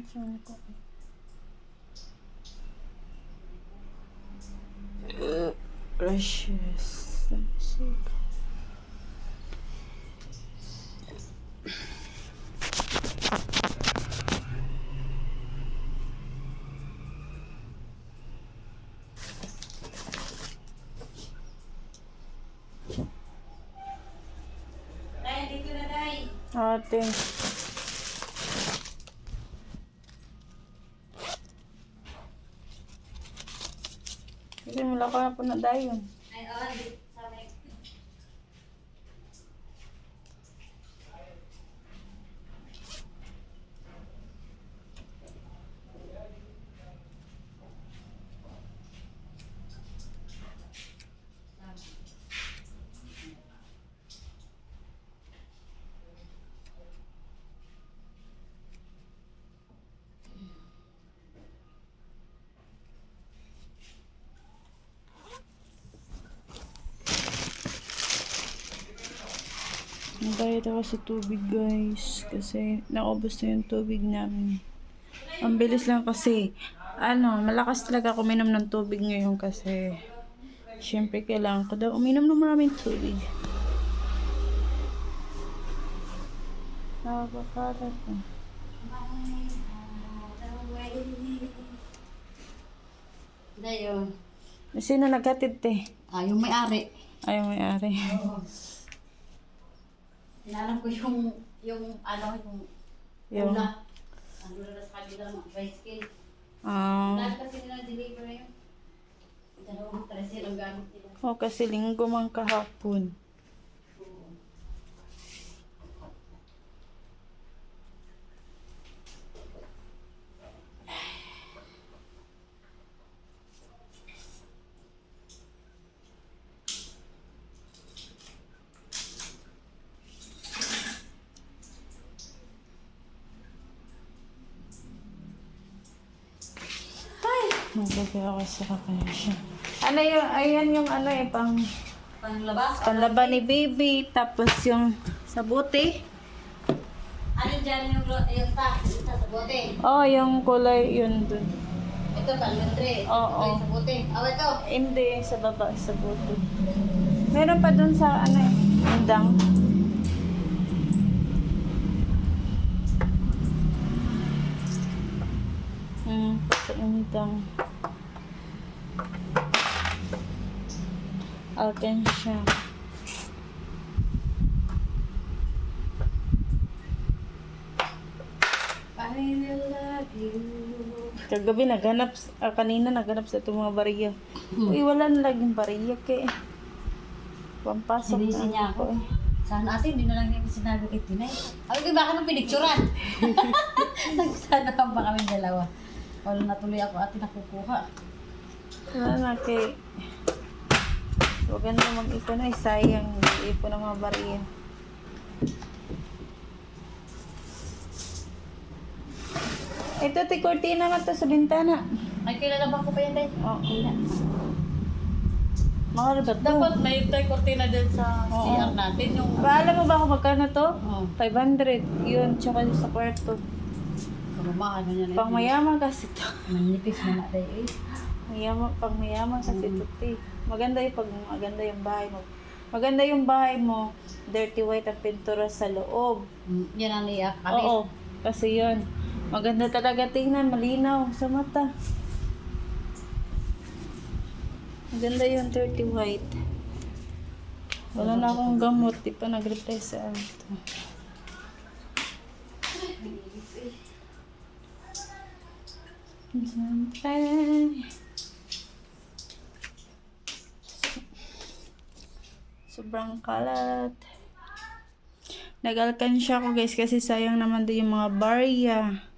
attention ko. Uh, precious. Let me see. Day, dito na, Day. Ate. Kasi wala ka na po na dayon. Ay, oh, dito sa may... Nagbayad ako sa tubig guys. Kasi naubos na yung tubig namin. Ang bilis lang kasi. Ano, malakas talaga ako uminom ng tubig ngayon kasi syempre kailangan ko daw uminom ng maraming tubig. Nakakakalat na. Day, oh. Sino nagkatid te? Ah, yung may-ari. Ayaw may ari. Tinalam ko yung, yung, ano, yung, Yung, una. Ano na sa kabila ng bicycle. um, Lahat kasi nila deliver yun. Dalawang tresil ang gamit nila. oh, kasi linggo man kahapon. Magbagay ako sa kakasya. Ano yung, ayan yung ano eh, pang Panglabas? panlaban ni baby, tapos yung sa buti. Ano dyan yung, yung sa, yung sa sabote? Oh, yung kulay yun dun. Ito, palmendre. Oo. Ito, sabote. Oh, ito. Hindi, sa baba, sa. Meron pa dun sa ano eh, indang. Hmm, sa indang. Alken siya. I will love you. Kagabi naghanap, ah, kanina naghanap sa itong mga bariya. Uy, wala na laging bariya kay. Pampasok Sinisi na niya ako eh. Sana ate, hindi na lang niya sinabi kay Tinay. Ay, di ba ka nung pinicturan? Nagsana ka ba kami dalawa? Wala na tuloy ako ate nakukuha. Wala na kay... Huwag na mag-ipon ay sayang. Ipon ng mga bariya. Ito, ti cortina nga to sa bintana. Ay, kilala ba ko pa yan, Day? Oo. Kailan? Mahal ba to? Dapat may tayo kortina din sa Oo. CR natin. Yung... Ba, alam mo ba kung magkano to? Oh, 500. Yun, tsaka sa kwarto. karumahan mo niya na Pang mayaman kasi to. Manipis na na, Day. Eh. Mayaman, pang mayaman kasi to, te. Maganda yung pag maganda yung bahay mo. Maganda yung bahay mo, dirty white ang pintura sa loob. Mm, Yan ang niya. Kami, Oo, kasi yun. Maganda talaga tingnan, malinaw sa mata. Maganda yung dirty white. Wala na akong gamot, di pa nag-reply sa ano to. Sobrang kalat. Nagalkansya ko guys kasi sayang naman din yung mga barya.